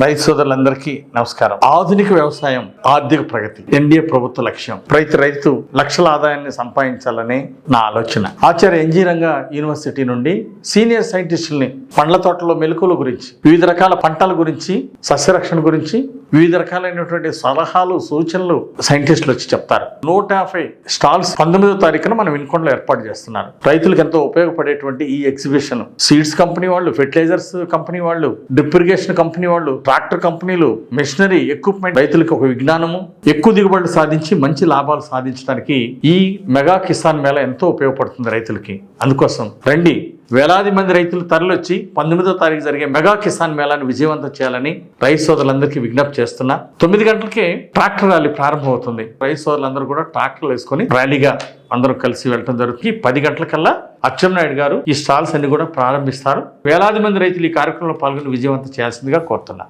రైతు సోదరులందరికీ నమస్కారం. ఆధునిక వ్యవసాయం ఆర్థిక ప్రగతి ఎన్డీఏ ప్రభుత్వ లక్ష్యం. ప్రతి రైతు లక్షల ఆదాయాన్ని సంపాదించాలనే నా ఆలోచన. ఆచార్య ఎన్జీ రంగ యూనివర్సిటీ నుండి సీనియర్ సైంటిస్టుల్ని పండ్ల తోటలో మెలకువల గురించి వివిధ రకాల పంటల గురించి సస్యరక్షణ గురించి వివిధ రకాలైనటువంటి సలహాలు సూచనలు సైంటిస్టులు వచ్చి చెప్తారు. నూట యాభై స్టాల్స్ పంతొమ్మిదో తారీఖున మనం వినుకొండలో ఏర్పాటు చేస్తున్నారు. రైతులకు ఎంతో ఉపయోగపడేటువంటి ఈ ఎగ్జిబిషన్. సీడ్స్ కంపెనీ వాళ్ళు ఫెర్టిలైజర్స్ కంపెనీ వాళ్ళు డ్రిప్ ఇరిగేషన్ కంపెనీ వాళ్ళు ట్రాక్టర్ కంపెనీలు మిషనరీ ఎక్విప్మెంట్ రైతులకు ఒక విజ్ఞానము ఎక్కువ దిగుబడులు సాధించి మంచి లాభాలు సాధించడానికి ఈ మెగా కిసాన్ మేళ ఎంతో ఉపయోగపడుతుంది రైతులకి. అందుకోసం రండి వేలాది మంది రైతులు తరలొచ్చి పంతొమ్మిదో తారీఖు జరిగే మెగా కిసాన్ మేళాను విజయవంతం చేయాలని రైతు సోదరులందరికీ విజ్ఞప్తి చేస్తున్నా. తొమ్మిది గంటలకే ట్రాక్టర్ ర్యాలీ ప్రారంభమవుతుంది. రైతు సోదరులందరూ కూడా ట్రాక్టర్లు వేసుకొని ర్యాలీగా అందరూ కలిసి వెళ్ళడం జరుగుతుంది. పది గంటలకల్లా అచ్చెన్నాయుడు గారు ఈ స్టాల్స్ అన్ని కూడా ప్రారంభిస్తారు. వేలాది మంది రైతులు ఈ కార్యక్రమంలో పాల్గొని విజయవంతం చేయాల్సిందిగా కోరుతున్నా.